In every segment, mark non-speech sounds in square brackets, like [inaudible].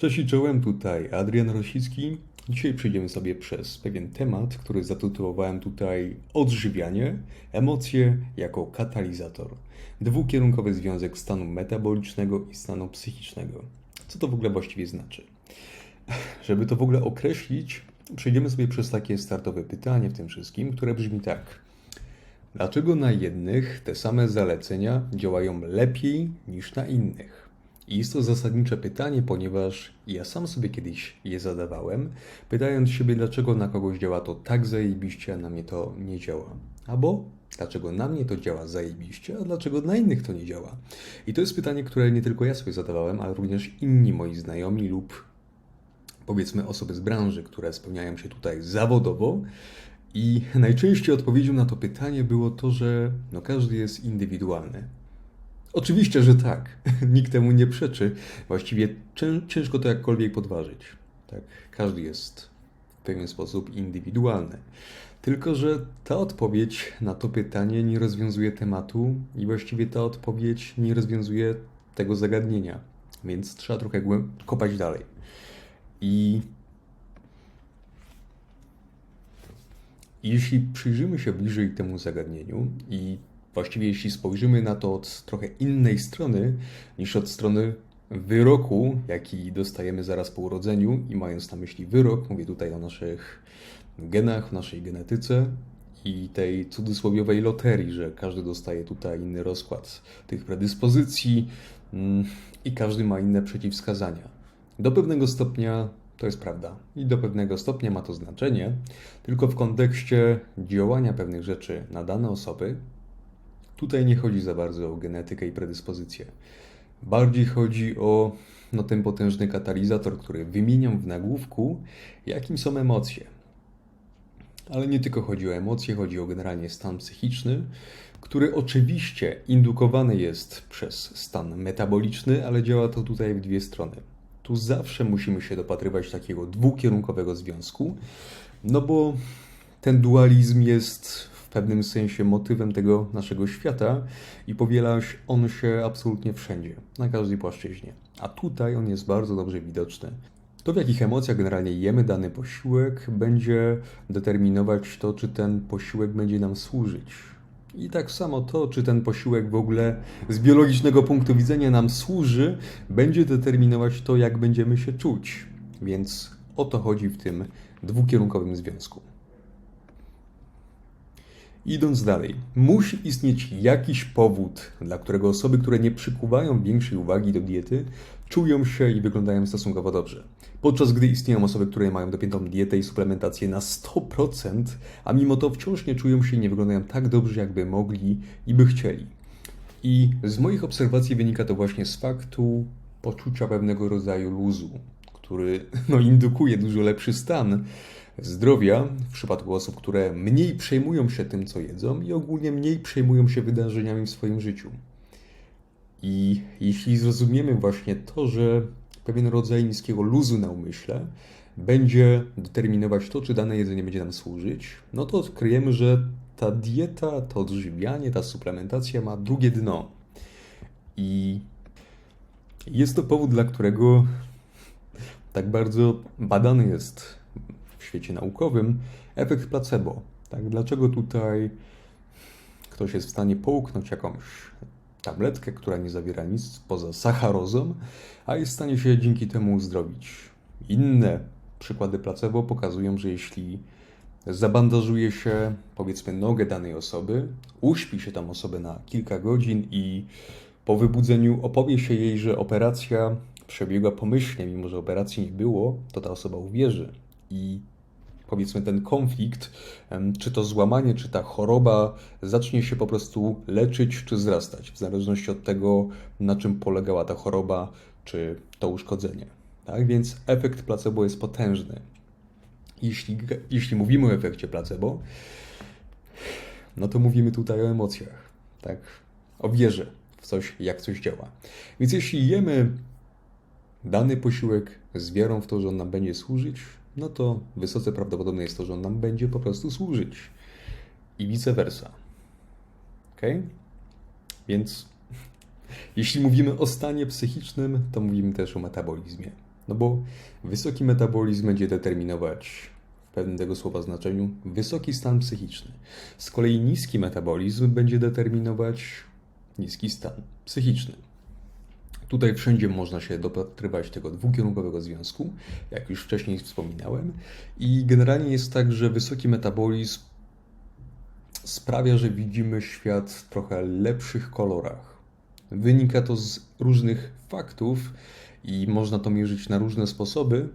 Cześć i czołem, tutaj Adrian Rosicki. Dzisiaj przejdziemy sobie przez pewien temat, który zatytułowałem tutaj Odżywianie, emocje jako katalizator. Dwukierunkowy związek stanu metabolicznego i stanu psychicznego. Co to w ogóle właściwie znaczy? Żeby to w ogóle określić, przejdziemy sobie przez takie startowe pytanie w tym wszystkim, które brzmi tak. Dlaczego na jednych te same zalecenia działają lepiej niż na innych? I jest to zasadnicze pytanie, ponieważ ja sam sobie kiedyś je zadawałem, pytając siebie, dlaczego na kogoś działa to tak zajebiście, a na mnie to nie działa. Albo dlaczego na mnie to działa zajebiście, a dlaczego na innych to nie działa. I to jest pytanie, które nie tylko ja sobie zadawałem, ale również inni moi znajomi lub powiedzmy osoby z branży, które spełniają się tutaj zawodowo. I najczęściej odpowiedzią na to pytanie było to, że no każdy jest indywidualny. Oczywiście, że tak. [laughs] Nikt temu nie przeczy. Właściwie cię- ciężko to jakkolwiek podważyć. Tak, każdy jest w pewien sposób indywidualny. Tylko, że ta odpowiedź na to pytanie nie rozwiązuje tematu i właściwie ta odpowiedź nie rozwiązuje tego zagadnienia. Więc trzeba trochę kopać dalej. I Jeśli przyjrzymy się bliżej temu zagadnieniu i właściwie jeśli spojrzymy na to od trochę innej strony niż od strony wyroku, jaki dostajemy zaraz po urodzeniu i mając na myśli wyrok, mówię tutaj o naszych genach, naszej genetyce i tej cudzysłowiowej loterii, że każdy dostaje tutaj inny rozkład tych predyspozycji mm, i każdy ma inne przeciwwskazania. Do pewnego stopnia to jest prawda i do pewnego stopnia ma to znaczenie, tylko w kontekście działania pewnych rzeczy na dane osoby, tutaj nie chodzi za bardzo o genetykę i predyspozycję. Bardziej chodzi o no, ten potężny katalizator, który wymieniam w nagłówku, jakim są emocje. Ale nie tylko chodzi o emocje, chodzi o generalnie stan psychiczny, który oczywiście indukowany jest przez stan metaboliczny, ale działa to tutaj w dwie strony. Tu zawsze musimy się dopatrywać takiego dwukierunkowego związku, no bo ten dualizm jest pewnym sensie motywem tego naszego świata i powiela on się absolutnie wszędzie, na każdej płaszczyźnie. A tutaj on jest bardzo dobrze widoczny. To, w jakich emocjach generalnie jemy dany posiłek, będzie determinować to, czy ten posiłek będzie nam służyć. I tak samo to, czy ten posiłek w ogóle z biologicznego punktu widzenia nam służy, będzie determinować to, jak będziemy się czuć. Więc o to chodzi w tym dwukierunkowym związku. Idąc dalej, musi istnieć jakiś powód, dla którego osoby, które nie przykuwają większej uwagi do diety, czują się i wyglądają stosunkowo dobrze. Podczas gdy istnieją osoby, które mają dopiętą dietę i suplementację na 100%, a mimo to wciąż nie czują się i nie wyglądają tak dobrze, jakby mogli i by chcieli. I z moich obserwacji wynika to właśnie z faktu poczucia pewnego rodzaju luzu, który no, indukuje dużo lepszy stan zdrowia w przypadku osób, które mniej przejmują się tym, co jedzą i ogólnie mniej przejmują się wydarzeniami w swoim życiu. I jeśli zrozumiemy właśnie to, że pewien rodzaj niskiego luzu na umyśle będzie determinować to, czy dane jedzenie będzie nam służyć, no to odkryjemy, że ta dieta, to odżywianie, ta suplementacja ma drugie dno. I jest to powód, dla którego tak bardzo badany jest świecie naukowym efekt placebo. Tak? Dlaczego tutaj ktoś jest w stanie połknąć jakąś tabletkę, która nie zawiera nic poza sacharozą, a jest w stanie się dzięki temu uzdrowić. Inne przykłady placebo pokazują, że jeśli zabandażuje się, powiedzmy, nogę danej osoby, uśpi się tam osobę na kilka godzin i po wybudzeniu opowie się jej, że operacja przebiegła pomyślnie, mimo że operacji nie było, to ta osoba uwierzy. I powiedzmy ten konflikt, czy to złamanie, czy ta choroba zacznie się po prostu leczyć, czy wzrastać, w zależności od tego, na czym polegała ta choroba, czy to uszkodzenie. Tak więc efekt placebo jest potężny. Jeśli, jeśli mówimy o efekcie placebo, no to mówimy tutaj o emocjach, tak? O wierze w coś, jak coś działa. Więc jeśli jemy dany posiłek z wiarą w to, że on nam będzie służyć, no to wysoce prawdopodobne jest to, że on nam będzie po prostu służyć. I vice versa. Ok? Więc [laughs] jeśli mówimy o stanie psychicznym, to mówimy też o metabolizmie. No bo wysoki metabolizm będzie determinować w pewnym tego słowa znaczeniu wysoki stan psychiczny. Z kolei niski metabolizm będzie determinować niski stan psychiczny. Tutaj wszędzie można się dopatrywać tego dwukierunkowego związku, jak już wcześniej wspominałem. I generalnie jest tak, że wysoki metabolizm sprawia, że widzimy świat w trochę lepszych kolorach. Wynika to z różnych faktów i można to mierzyć na różne sposoby,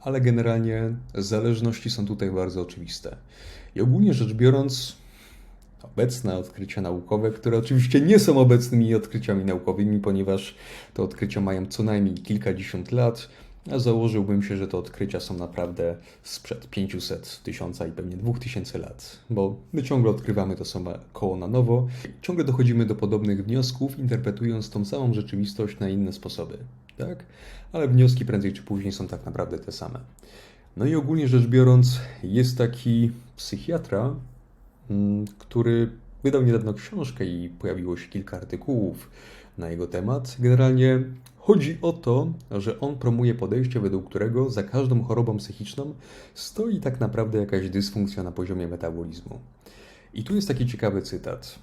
ale generalnie zależności są tutaj bardzo oczywiste. I ogólnie rzecz biorąc, obecne odkrycia naukowe, które oczywiście nie są obecnymi odkryciami naukowymi, ponieważ te odkrycia mają co najmniej kilkadziesiąt lat, a założyłbym się, że te odkrycia są naprawdę sprzed 500, 1000 i pewnie 2000 lat, bo my ciągle odkrywamy to samo koło na nowo, ciągle dochodzimy do podobnych wniosków, interpretując tą samą rzeczywistość na inne sposoby, tak? Ale wnioski prędzej czy później są tak naprawdę te same. No i ogólnie rzecz biorąc, jest taki psychiatra, który wydał niedawno książkę i pojawiło się kilka artykułów na jego temat. Generalnie chodzi o to, że on promuje podejście, według którego za każdą chorobą psychiczną stoi tak naprawdę jakaś dysfunkcja na poziomie metabolizmu. I tu jest taki ciekawy cytat.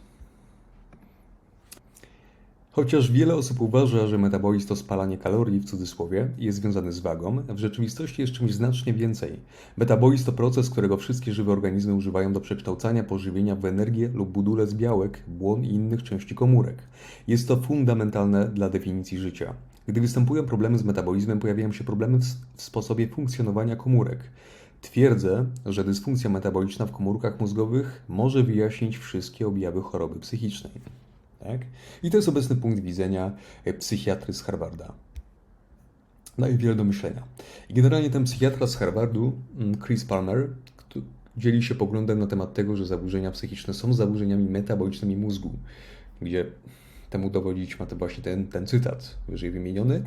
Chociaż wiele osób uważa, że metabolizm to spalanie kalorii w cudzysłowie i jest związany z wagą, w rzeczywistości jest czymś znacznie więcej. Metabolizm to proces, którego wszystkie żywe organizmy używają do przekształcania pożywienia w energię lub budulec białek, błon i innych części komórek. Jest to fundamentalne dla definicji życia. Gdy występują problemy z metabolizmem, pojawiają się problemy w sposobie funkcjonowania komórek. Twierdzę, że dysfunkcja metaboliczna w komórkach mózgowych może wyjaśnić wszystkie objawy choroby psychicznej. Tak? I to jest obecny punkt widzenia e, psychiatry z Harvarda. Daje wiele do myślenia. I generalnie ten psychiatra z Harvardu, mm, Chris Palmer, dzieli się poglądem na temat tego, że zaburzenia psychiczne są zaburzeniami metabolicznymi mózgu, gdzie temu dowodzić ma to właśnie ten, ten cytat wyżej wymieniony.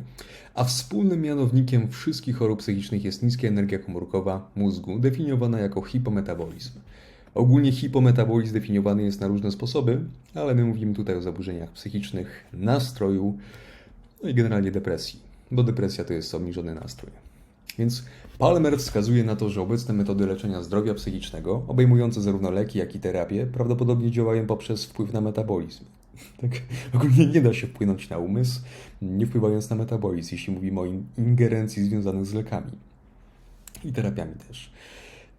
A wspólnym mianownikiem wszystkich chorób psychicznych jest niska energia komórkowa mózgu, definiowana jako hipometabolizm. Ogólnie hipometabolizm definiowany jest na różne sposoby, ale my mówimy tutaj o zaburzeniach psychicznych, nastroju, no i generalnie depresji, bo depresja to jest obniżony nastrój. Więc Palmer wskazuje na to, że obecne metody leczenia zdrowia psychicznego, obejmujące zarówno leki, jak i terapię, prawdopodobnie działają poprzez wpływ na metabolizm. [laughs] Tak, ogólnie nie da się wpłynąć na umysł, nie wpływając na metabolizm, jeśli mówimy o ingerencji związanych z lekami i terapiami też.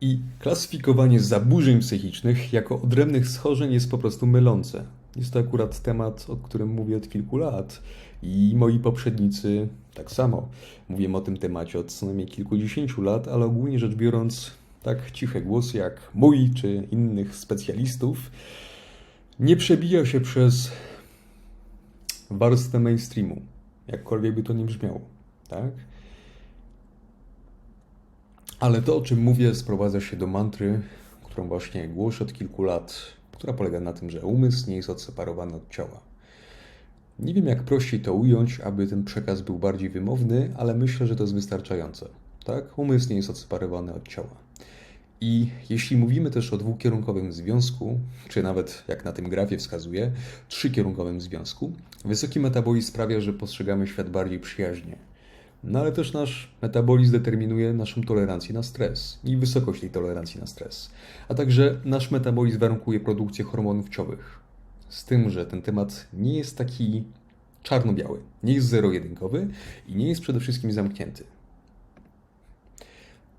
I klasyfikowanie zaburzeń psychicznych jako odrębnych schorzeń jest po prostu mylące. Jest to akurat temat, o którym mówię od kilku lat i moi poprzednicy tak samo. Mówię o tym temacie od co najmniej kilkudziesięciu lat, ale ogólnie rzecz biorąc, tak ciche głosy jak mój czy innych specjalistów nie przebija się przez warstwę mainstreamu, jakkolwiek by to nie brzmiało. Tak? Ale to, o czym mówię, sprowadza się do mantry, którą właśnie głoszę od kilku lat, która polega na tym, że umysł nie jest odseparowany od ciała. Nie wiem, jak prościej to ująć, aby ten przekaz był bardziej wymowny, ale myślę, że to jest wystarczające. Tak? Umysł nie jest odseparowany od ciała. I jeśli mówimy też o dwukierunkowym związku, czy nawet jak na tym grafie wskazuje, trzykierunkowym związku, wysoki metabolizm sprawia, że postrzegamy świat bardziej przyjaźnie. No ale też nasz metabolizm determinuje naszą tolerancję na stres i wysokość tej tolerancji na stres. A także nasz metabolizm warunkuje produkcję hormonów ciowych. Z tym, że ten temat nie jest taki czarno-biały, nie jest zero-jedynkowy i nie jest przede wszystkim zamknięty.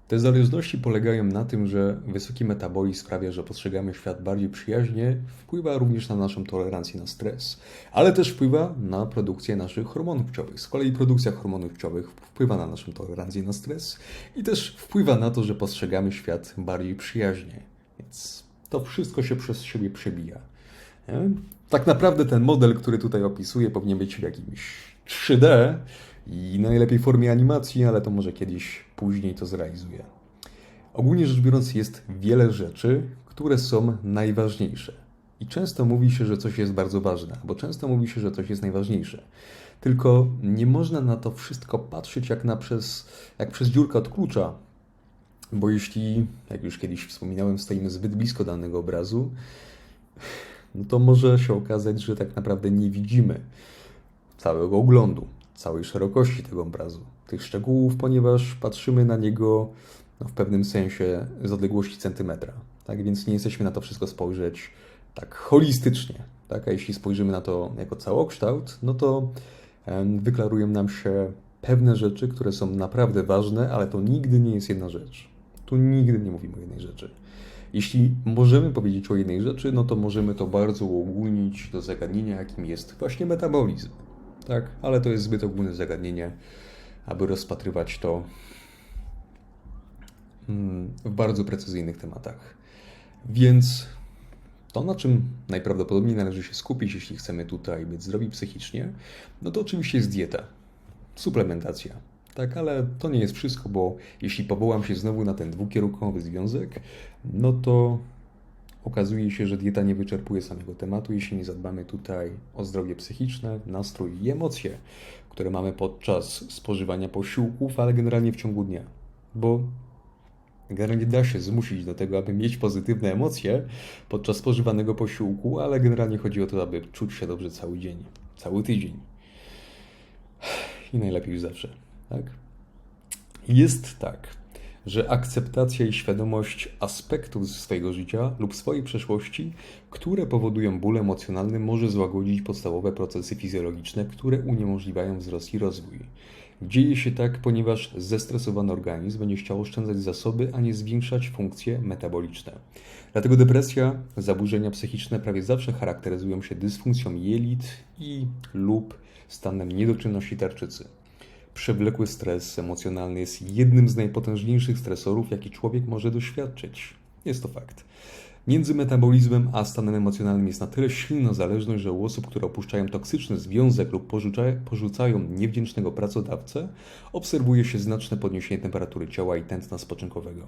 Te zależności polegają na tym, że wysoki metabolizm sprawia, że postrzegamy świat bardziej przyjaźnie, wpływa również na naszą tolerancję na stres, ale też wpływa na produkcję naszych hormonów płciowych. Z kolei produkcja hormonów płciowych wpływa na naszą tolerancję na stres i też wpływa na to, że postrzegamy świat bardziej przyjaźnie. Więc to wszystko się przez siebie przebija. Tak naprawdę ten model, który tutaj opisuję, powinien być w jakimś 3D, i najlepiej w formie animacji, ale to może kiedyś później to zrealizuję. Ogólnie rzecz biorąc, jest wiele rzeczy, które są najważniejsze. I często mówi się, że coś jest bardzo ważne, bo często mówi się, że coś jest najważniejsze. Tylko nie można na to wszystko patrzeć jak, na przez, jak przez dziurkę od klucza, bo jeśli, jak już kiedyś wspominałem, stoimy zbyt blisko danego obrazu, no to może się okazać, że tak naprawdę nie widzimy całego oglądu. Całej szerokości tego obrazu, tych szczegółów, ponieważ patrzymy na niego no, w pewnym sensie z odległości centymetra. Tak więc nie jesteśmy na to wszystko spojrzeć tak holistycznie. Tak? A jeśli spojrzymy na to jako całokształt, no to wyklarują nam się pewne rzeczy, które są naprawdę ważne, ale to nigdy nie jest jedna rzecz. Tu nigdy nie mówimy o jednej rzeczy. Jeśli możemy powiedzieć o jednej rzeczy, no to możemy to bardzo uogólnić do zagadnienia, jakim jest właśnie metabolizm. Tak, ale to jest zbyt ogólne zagadnienie, aby rozpatrywać to mm, w bardzo precyzyjnych tematach. Więc to, na czym najprawdopodobniej należy się skupić, jeśli chcemy tutaj być zdrowi psychicznie, no to oczywiście jest dieta, suplementacja. Tak, ale to nie jest wszystko, bo jeśli powołam się znowu na ten dwukierunkowy związek, no to okazuje się, że dieta nie wyczerpuje samego tematu, jeśli nie zadbamy tutaj o zdrowie psychiczne, nastrój i emocje, które mamy podczas spożywania posiłków, ale generalnie w ciągu dnia. Bo Generalnie da się zmusić do tego, aby mieć pozytywne emocje podczas spożywanego posiłku, ale generalnie chodzi o to, aby czuć się dobrze cały dzień, cały tydzień. I najlepiej już zawsze, tak? Jest tak, że akceptacja i świadomość aspektów swojego życia lub swojej przeszłości, które powodują ból emocjonalny, może złagodzić podstawowe procesy fizjologiczne, które uniemożliwiają wzrost i rozwój. Dzieje się tak, ponieważ zestresowany organizm będzie chciał oszczędzać zasoby, a nie zwiększać funkcje metaboliczne. Dlatego depresja, zaburzenia psychiczne prawie zawsze charakteryzują się dysfunkcją jelit i lub stanem niedoczynności tarczycy. Przewlekły stres emocjonalny jest jednym z najpotężniejszych stresorów, jaki człowiek może doświadczyć. Jest to fakt. Między metabolizmem a stanem emocjonalnym jest na tyle silna zależność, że u osób, które opuszczają toksyczny związek lub porzucają, niewdzięcznego pracodawcę, obserwuje się znaczne podniesienie temperatury ciała i tętna spoczynkowego.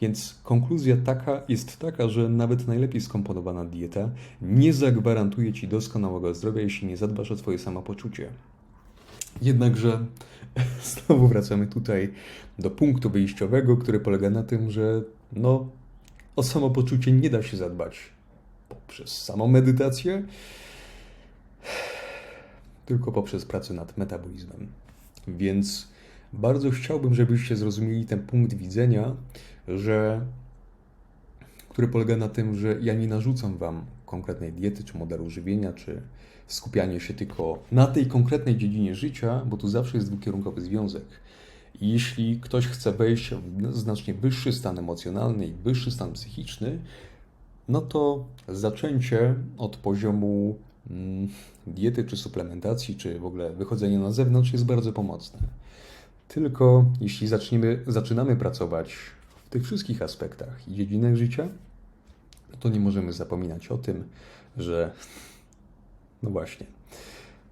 Więc konkluzja taka jest taka, że nawet najlepiej skomponowana dieta nie zagwarantuje ci doskonałego zdrowia, jeśli nie zadbasz o swoje samopoczucie. Jednakże [laughs] znowu wracamy tutaj do punktu wyjściowego, który polega na tym, że no, o samopoczucie nie da się zadbać poprzez samą medytację, [sighs] tylko poprzez pracę nad metabolizmem. Więc bardzo chciałbym, żebyście zrozumieli ten punkt widzenia, że który polega na tym, że ja nie narzucam wam konkretnej diety, czy modelu żywienia, czy skupianie się tylko na tej konkretnej dziedzinie życia, bo tu zawsze jest dwukierunkowy związek. Jeśli ktoś chce wejść w znacznie wyższy stan emocjonalny i wyższy stan psychiczny, no to zaczęcie od poziomu mm, diety, czy suplementacji, czy w ogóle wychodzenia na zewnątrz jest bardzo pomocne. Tylko jeśli zaczniemy, zaczynamy pracować w tych wszystkich aspektach i dziedzinach życia, to nie możemy zapominać o tym, że no właśnie,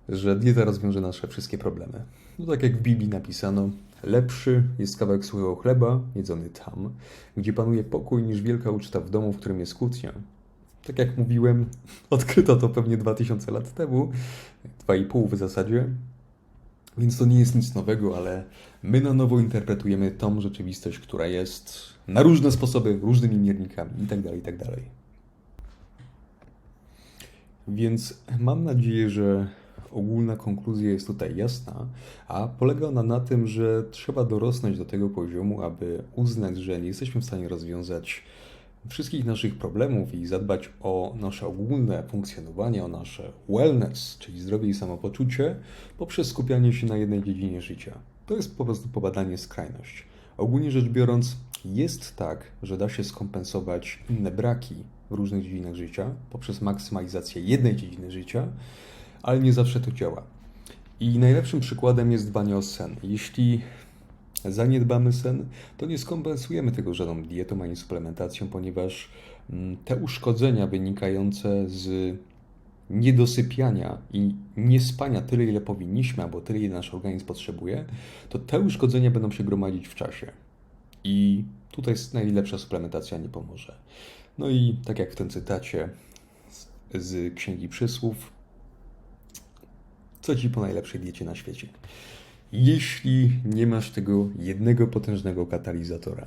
że dieta rozwiąże nasze wszystkie problemy. No tak jak w Biblii napisano, lepszy jest kawałek suchego chleba jedzony tam, gdzie panuje pokój, niż wielka uczta w domu, w którym jest kłótnia. Tak jak mówiłem, [laughs] odkryto to pewnie 2000 lat temu, 2,5 w zasadzie, więc to nie jest nic nowego, ale my na nowo interpretujemy tą rzeczywistość, która jest na różne sposoby, różnymi miernikami itd., itd. Więc mam nadzieję, że ogólna konkluzja jest tutaj jasna, a polega ona na tym, że trzeba dorosnąć do tego poziomu, aby uznać, że nie jesteśmy w stanie rozwiązać wszystkich naszych problemów i zadbać o nasze ogólne funkcjonowanie, o nasze wellness, czyli zdrowie i samopoczucie, poprzez skupianie się na jednej dziedzinie życia. To jest po prostu pobadanie skrajność. Ogólnie rzecz biorąc, jest tak, że da się skompensować inne braki w różnych dziedzinach życia poprzez maksymalizację jednej dziedziny życia, ale nie zawsze to działa. I najlepszym przykładem jest dbanie o sen. Jeśli zaniedbamy sen, to nie skompensujemy tego żadną dietą ani suplementacją, ponieważ mm, te uszkodzenia wynikające z niedosypiania i niespania tyle, ile powinniśmy, albo tyle, ile nasz organizm potrzebuje, to te uszkodzenia będą się gromadzić w czasie. I tutaj najlepsza suplementacja nie pomoże. No i tak jak w tym cytacie z, z Księgi Przysłów, co ci po najlepszej diecie na świecie? Jeśli nie masz tego jednego potężnego katalizatora.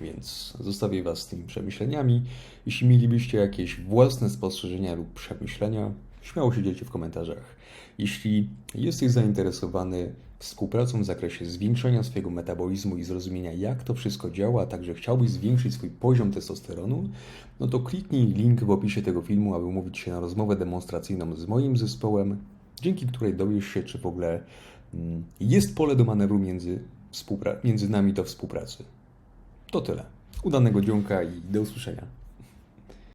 Więc zostawię Was z tymi przemyśleniami. Jeśli mielibyście jakieś własne spostrzeżenia lub przemyślenia, śmiało się w komentarzach. Jeśli jesteś zainteresowany współpracą w zakresie zwiększenia swojego metabolizmu i zrozumienia, jak to wszystko działa, a także chciałbyś zwiększyć swój poziom testosteronu, no to kliknij link w opisie tego filmu, aby umówić się na rozmowę demonstracyjną z moim zespołem, dzięki której dowiesz się, czy w ogóle jest pole do manewru między, między nami do współpracy. To tyle. Udanego dzionka i do usłyszenia.